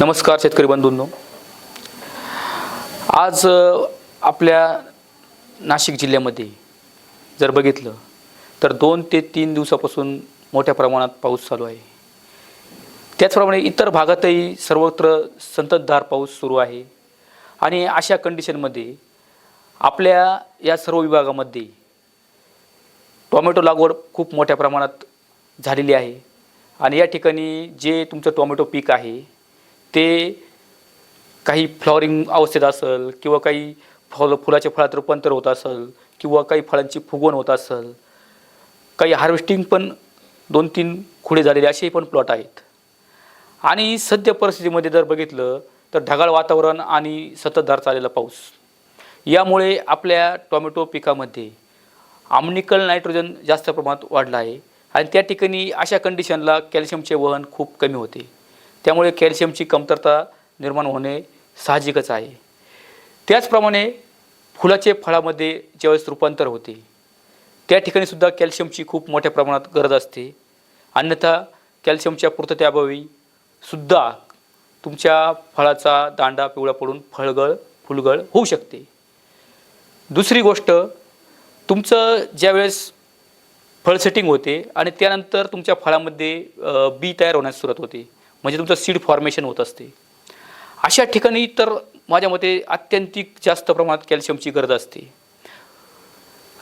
नमस्कार शेतकरी बंधूंनो. आज आपल्या नाशिक जिल्ह्यामध्ये जर बघितलं तर दोन ते तीन दिवसापासून मोठ्या प्रमाणात पाऊस चालू आहे. त्याचप्रमाणे इतर भागातही सर्वत्र संततधार पाऊस सुरू आहे. आणि अशा कंडिशनमध्ये आपल्या या सर्व विभागामध्ये टोमॅटो लागवड खूप मोठ्या प्रमाणात झालेली आहे. आणि या ठिकाणी जे तुमचं टोमॅटो पीक आहे ते काही फ्लॉवरिंग अवस्थेत असेल किंवा काही फळ फुलाच्या फळात रूपांतर होत असेल किंवा काही फळांची फुगवण होत असेल काही हार्वेस्टिंग पण दोन तीन खुडे झालेले असेही पण प्लॉट आहेत. आणि सद्य परिस्थितीमध्ये जर बघितलं तर ढगाळ वातावरण आणि सततधार चाललेला पाऊस. यामुळे आपल्या टोमॅटो पिकामध्ये आम्निकल नायट्रोजन जास्त प्रमाणात वाढलं आहे. आणि त्या ठिकाणी अशा कंडिशनला कॅल्शियमचे वहन खूप कमी होते. त्यामुळे कॅल्शियमची कमतरता निर्माण होणे साहजिकच आहे. त्याचप्रमाणे फुलाचे फळामध्ये ज्यावेळेस रूपांतर होते त्या ठिकाणी सुद्धा कॅल्शियमची खूप मोठ्या प्रमाणात गरज असते. अन्यथा कॅल्शियमच्या पूर्ततेअभावी सुद्धा तुमच्या फळाचा दांडा पिवळा पडून फळगळ फुलगळ होऊ शकते. दुसरी गोष्ट तुमचं ज्यावेळेस फळ सेटिंग होते आणि त्यानंतर तुमच्या फळामध्ये बी तयार होण्यास सुरुवात होते म्हणजे तुमचं सीड फॉर्मेशन होत असते. अशा ठिकाणी तर माझ्या मते अत्यंतिक जास्त प्रमाणात कॅल्शियमची गरज असते.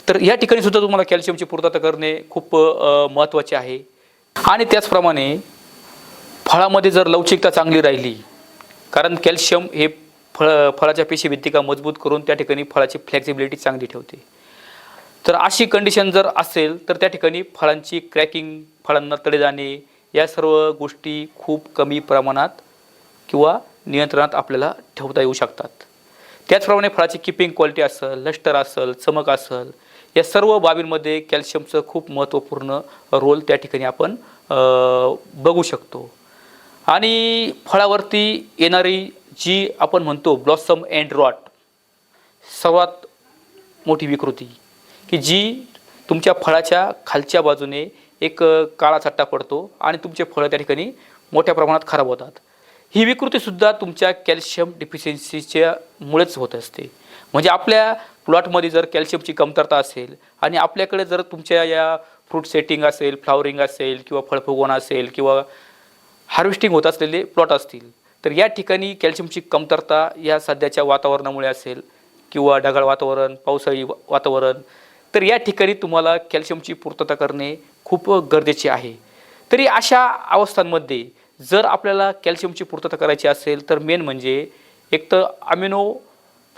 तर या ठिकाणी सुद्धा तुम्हाला कॅल्शियमची पूर्तता करणे खूप महत्त्वाचे आहे. आणि त्याचप्रमाणे फळामध्ये जर लवचिकता चांगली राहिली कारण कॅल्शियम हे फळ फळाच्या पेशीभित्तिका मजबूत करून त्या ठिकाणी फळाची फ्लेक्झिबिलिटी चांगली ठेवते. तर अशी कंडिशन जर असेल तर त्या ठिकाणी फळांची क्रॅकिंग फळांना तडे जाणे या सर्व गोष्टी खूप कमी प्रमाणात किंवा नियंत्रणात आपल्याला ठेवता येऊ शकतात. त्याचप्रमाणे फळाची किपिंग क्वालिटी असेल लष्टर असेल चमक असेल या सर्व बाबींमध्ये कॅल्शियमचं खूप महत्त्वपूर्ण रोल त्या ठिकाणी आपण बघू शकतो. आणि फळावरती येणारी जी आपण म्हणतो ब्लॉसम अँड रॉट सर्वात मोठी विकृती की जी तुमच्या फळाच्या खालच्या बाजूने एक काळा चट्टा पडतो आणि तुमचे फळं त्या ठिकाणी मोठ्या प्रमाणात खराब होतात. ही विकृतीसुद्धा तुमच्या कॅल्शियम डिफिशियन्सीच्या मुळेच होत असते. म्हणजे आपल्या प्लॉटमध्ये जर कॅल्शियमची कमतरता असेल आणि आपल्याकडे जर तुमच्या या फ्रूट सेटिंग असेल फ्लावरिंग असेल किंवा फळफुगवण असेल किंवा हार्वेस्टिंग होत असलेले प्लॉट असतील तर या ठिकाणी कॅल्शियमची कमतरता या सध्याच्या वातावरणामुळे असेल किंवा ढगाळ वातावरण पावसाळी वातावरण तर या ठिकाणी तुम्हाला कॅल्शियमची पूर्तता करणे खूप गरजेचे आहे. तरी अशा अवस्थांमध्ये जर आपल्याला कॅल्शियमची पूर्तता करायची असेल तर मेन म्हणजे एक तर अमिनो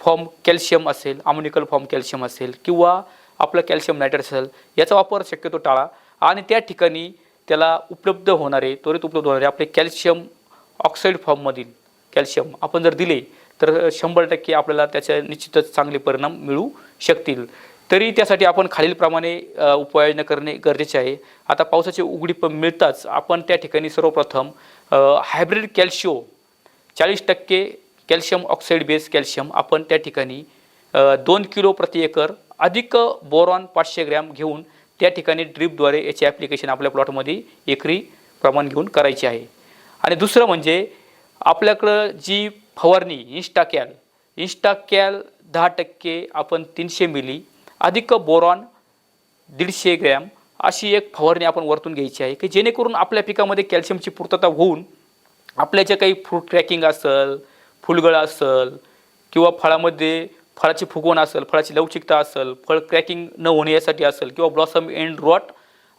फॉर्म कॅल्शियम असेल अमोनिकल फॉर्म कॅल्शियम असेल किंवा आपलं कॅल्शियम नायट्रेट असेल याचा वापर शक्यतो टाळा आणि त्या ठिकाणी त्याला उपलब्ध होणारे त्वरित उपलब्ध होणारे आपले कॅल्शियम ऑक्साईड फॉर्ममधील कॅल्शियम आपण जर दिले तर शंभर टक्के आपल्याला त्याचे निश्चितच चांगले परिणाम मिळू शकतील. तरी त्यासाठी आपण खालीलप्रमाणे उपाययोजना करणे गरजेचे आहे. आता पावसाची उघडी पण मिळताच आपण त्या ठिकाणी सर्वप्रथम हायब्रिड कॅल्शिओ चाळीस टक्के कॅल्शियम ऑक्साईड बेस कॅल्शियम आपण त्या ठिकाणी दोन किलो प्रति एकर अधिक बोरॉन पाचशे ग्रॅम घेऊन त्या ठिकाणी ड्रीपद्वारे याचे ॲप्लिकेशन आपल्या प्लॉटमध्ये एकरी प्रमाण घेऊन करायचे आहे. आणि दुसरं म्हणजे आपल्याकडं जी फवारणी इन्स्टाकॅल इन्स्टाकॅल दहा टक्के आपण तीनशे मिली अधिक बोरॉन दीडशे ग्रॅम अशी एक फवारणी आपण वरतून घ्यायची आहे की जेणेकरून आपल्या पिकामध्ये कॅल्शियमची पूर्तता होऊन आपल्या ज्या काही फ्रूट क्रॅकिंग असेल फुलगळ असेल किंवा फळामध्ये फळाची फुगवण असेल फळाची लवचिकता असेल फळ क्रॅकिंग न होणे यासाठी असेल किंवा ब्लॉसम एंड रॉट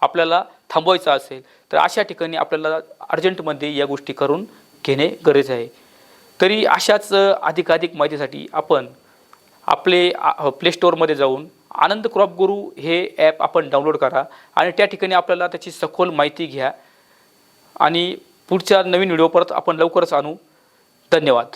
आपल्याला थांबवायचं असेल तर अशा ठिकाणी आपल्याला अर्जंटमध्ये या गोष्टी करून घेणे गरज आहे. तरी अशाच अधिकाधिक माहितीसाठी आपण आपले प्ले स्टोअरमध्ये जाऊन आनंद क्रॉप गुरु हे ॲप आपण डाउनलोड करा आणि त्या ठिकाणी आपल्याला त्याची सखोल माहिती घ्या. आणि पुढच्या नवीन व्हिडिओ परत आपण लवकरच आणू. धन्यवाद.